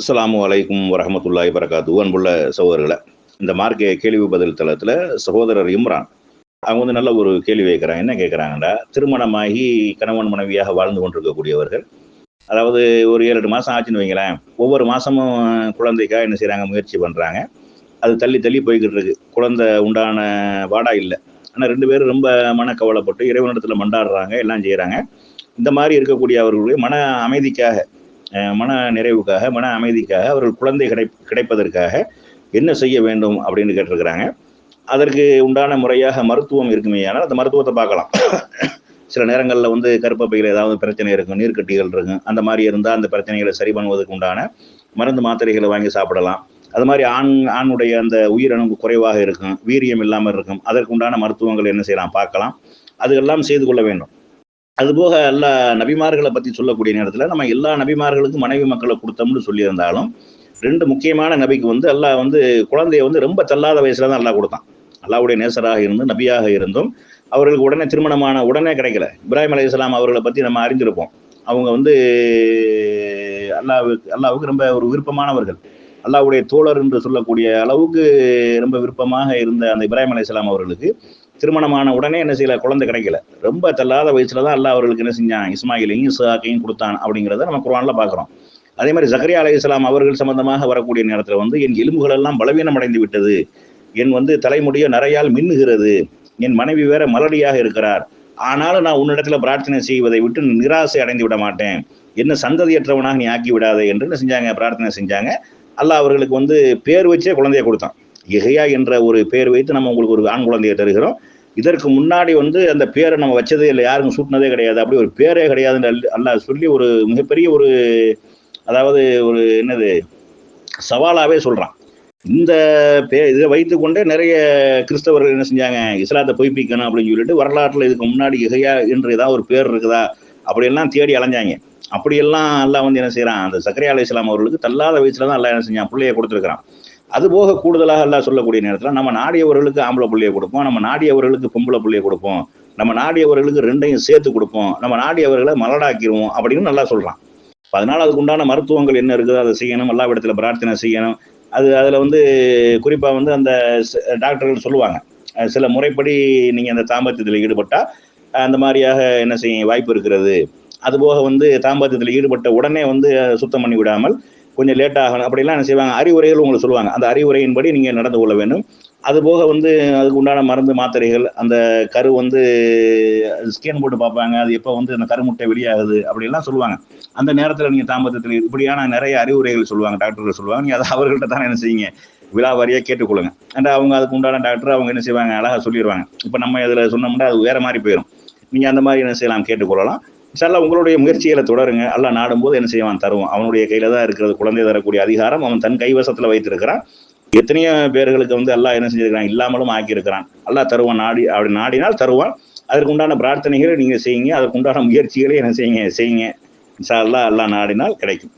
அஸ்லாமு அலைக்கும் வரமத்துல்லாய் வரகாத்து அன்புள்ள சகோதரர்களை இந்த மார்க்க கேள்வி பதில் தளத்தில் சகோதரர் இம்ரான். அவங்க வந்து நல்ல ஒரு கேள்வி வைக்கிறாங்க என்ன கேட்குறாங்கடா திருமணமாகி கணவன் மனைவியாக வாழ்ந்து கொண்டிருக்கக்கூடியவர்கள் அதாவது ஒரு ஏழு எட்டு மாதம் ஆச்சுன்னு வைங்களேன் ஒவ்வொரு மாதமும் குழந்தைக்காக என்ன செய்கிறாங்க முயற்சி பண்ணுறாங்க அது தள்ளி தள்ளி போய்கிட்டு இருக்கு. குழந்தை உண்டான வாடா இல்லை. ஆனால் ரெண்டு பேரும் ரொம்ப மனக்கவலைப்பட்டு இறைவனிடத்தில் மண்டாடுறாங்க எல்லாம் செய்கிறாங்க இந்த மாதிரி இருக்கக்கூடிய அவர்களுடைய மன அமைதிக்காக மன நிறைவுக்காக மன அமைதிக்காக அவர்கள் குழந்தை கிடை கிடைப்பதற்காக என்ன செய்ய வேண்டும் அப்படின்னு கேட்டிருக்கிறாங்க. அதற்கு உண்டான முறையாக மருத்துவம் இருக்குமே ஆனால் அந்த மருத்துவத்தை பார்க்கலாம். சில நேரங்களில் வந்து கருப்பப்பையில் ஏதாவது பிரச்சனை இருக்கும் நீர்க்கட்டிகள் இருக்கும். அந்த மாதிரி இருந்தால் அந்த பிரச்சனைகளை சரி பண்ணுவதற்கு உண்டான மருந்து மாத்திரைகளை வாங்கி சாப்பிடலாம். அது மாதிரி ஆண் ஆணுடைய அந்த உயிரணு குறைவாக இருக்கும் வீரியம் இல்லாமல் இருக்கும். அதற்கு உண்டான மருத்துவங்கள் என்ன செய்யலாம் பார்க்கலாம். அதுக்கெல்லாம் செய்து கொள்ள வேண்டும். அதுபோக எல்லா நபிமார்களை பற்றி சொல்லக்கூடிய நேரத்தில் நம்ம எல்லா நபிமார்களுக்கும் மனைவி மக்களை கொடுத்தோம்னு சொல்லியிருந்தாலும் ரெண்டு முக்கியமான நபிக்கு வந்து அல்லாஹ் வந்து குழந்தைய வந்து ரொம்ப தள்ளாத வயசுல தான் அல்லாஹ் கொடுத்தான். அல்லாவுடைய நேசராக இருந்தும் நபியாக இருந்தும் அவர்களுக்கு உடனே திருமணமான உடனே கிடைக்கல. இப்ராஹிம் அலி இஸ்லாம் அவர்களை பற்றி நம்ம அறிஞ்சிருப்போம் அவங்க வந்து அல்லாவுக்கு அல்லாவுக்கு ரொம்ப ஒரு விருப்பமானவர்கள். அல்லாவுடைய தோழர் என்று சொல்லக்கூடிய அளவுக்கு ரொம்ப விருப்பமாக இருந்த அந்த இப்ராஹிம் அலி இஸ்லாம் அவர்களுக்கு திருமணமான உடனே என்ன செய்யல? குழந்தை கிடைக்கல. ரொம்ப தள்ளாத வயசுல தான் அல்லாஹ் அவர்களுக்கு என்ன செஞ்சான்? இஸ்மாயிலையும் இசாக்கையும் கொடுத்தான் அப்படிங்கிறத நம்ம குரான்ல பார்க்குறோம். அதே மாதிரி ஜக்கரியா அலி இஸ்லாம் அவர்கள் சம்பந்தமாக வரக்கூடிய நேரத்தில் வந்து என் எலும்புகள் எல்லாம் பலவீனம் அடைந்து விட்டது. என் வந்து தலைமுடிய நிறையால் மின்னுகிறது. என் மனைவி வேற மலடியாக இருக்கிறார். ஆனாலும் நான் உன்னிடத்துல பிரார்த்தனை செய்வதை விட்டு நிராசை அடைந்து விட மாட்டேன். என்ன சந்ததியற்றவனாக நீ ஆக்கி விடாதே என்று என்ன செஞ்சாங்க? பிரார்த்தனை செஞ்சாங்க. அல்லாஹ் அவர்களுக்கு வந்து பேர் வச்சே குழந்தைய கொடுத்தான். இகையா என்ற ஒரு பெயர் வைத்து நம்ம உங்களுக்கு ஒரு ஆண் குழந்தையை தருகிறோம். இதற்கு முன்னாடி வந்து அந்த பேரை நம்ம வச்சதே இல்லை யாருக்கும் சூட்டினதே கிடையாது. அப்படி ஒரு பேரே கிடையாதுன்னு அல்ல- சொல்லி ஒரு மிகப்பெரிய ஒரு அதாவது ஒரு என்னது சவாலாகவே சொல்கிறான் இந்த பே இதை வைத்துக்கொண்டே நிறைய கிறிஸ்தவர்கள் என்ன செஞ்சாங்க இஸ்லாத்தை பொய்ப்பிக்கணும் அப்படின்னு சொல்லிட்டு வரலாற்றில் இதுக்கு முன்னாடி இகையா என்று ஏதாவது ஒரு பேர் இருக்குதா அப்படியெல்லாம் தேடி அலைஞ்சாங்க. அப்படியெல்லாம் எல்லாம் வந்து என்ன செய்கிறான் அந்த சக்கரையா அலி இஸ்லாம் அவர்களுக்கு தள்ளாத வயசுல தான் எல்லாம் என்ன செஞ்சான் பிள்ளைய கொடுத்துருக்குறான். அது போக கூடுதலாக எல்லாம் சொல்லக்கூடிய நேரத்தில் நம்ம நாடியவர்களுக்கு ஆம்பளை புள்ளியை கொடுப்போம் நம்ம நாடியவர்களுக்கு பொம்பளை புள்ளியை கொடுப்போம் நம்ம நாடியவர்களுக்கு ரெண்டையும் சேர்த்து கொடுப்போம் நம்ம நாடியவர்களை மலடாக்கிடுவோம் அப்படின்னு நல்லா சொல்கிறான் அதனால் அதனால அதுக்கு உண்டான மருத்துவங்கள் என்ன இருக்குதோ அதை செய்யணும் எல்லா இடத்துல பிரார்த்தனை செய்யணும். அது அதில் வந்து குறிப்பாக வந்து அந்த ச- டாக்டர்கள் சொல்லுவாங்க. சில முறைப்படி நீங்கள் அந்த தாம்பத்தியத்தில் ஈடுபட்டால் அந்த மாதிரியாக என்ன செய்ய வாய்ப்பு இருக்கிறது. அதுபோக வந்து தாம்பத்தியத்தில் ஈடுபட்ட உடனே வந்து சுத்தம் பண்ணி விடாமல் கொஞ்சம் லேட் ஆகணும். அப்படிலாம் என்ன செய்வாங்க? அறிவுரைகள் உங்களுக்கு சொல்லுவாங்க. அந்த அறிவுரையின்படி நீங்கள் நடந்து கொள்ள வேண்டும். அதுபோக வந்து அதுக்கு உண்டான மருந்து மாத்திரைகள் அந்த கரு வந்து ஸ்கேன் போட்டு பார்ப்பாங்க. அது எப்போ வந்து அந்த கருமுட்டை வெளியாகுது அப்படிலாம் சொல்லுவாங்க. அந்த நேரத்தில் நீங்கள் தாமதத்தில் இப்படியான நிறைய அறிவுரைகள் சொல்லுவாங்க டாக்டர்கள் சொல்லுவாங்க. நீங்கள் அதை அவர்கள்ட்ட தானே என்ன செய்யுங்க விழாவாரியாக கேட்டுக்கொள்ளுங்க. அண்ட் அவங்க அதுக்கு உண்டான டாக்டர் அவங்க என்ன செய்வாங்க? அழகாக சொல்லிடுவாங்க இப்போ நம்ம இதில் சொன்னோம்னா அது வேறு மாதிரி போயிடும் நீங்கள் அந்த மாதிரி என்ன செய்யலாம்? கேட்டுக்கொள்ளலாம். இன்ஷால்லா உங்களுடைய முயற்சிகளை தொடருங்க. எல்லாம் நாடும்போது என்ன செய்வான் தருவான். அவனுடைய கையில தான் இருக்கிறது குழந்தை தரக்கூடிய அதிகாரம். அவன் தன் கைவசத்துல வைத்திருக்கிறான். எத்தனையோ பேர்களுக்கு வந்து அல்லாஹ் என்ன செஞ்சிருக்கிறான்? இல்லாமலும் ஆக்கியிருக்கிறான். அல்லாஹ் தருவான் நாடி அப்படி நாடினால் தருவான். அதற்கு உண்டான பிரார்த்தனைகளை நீங்க செய்யுங்க. அதற்கு உண்டான முயற்சிகளை என்ன செய்யுங்க? செய்யுங்க. இன்ஷா எல்லாம் எல்லாம் நாடினால் கிடைக்கும்.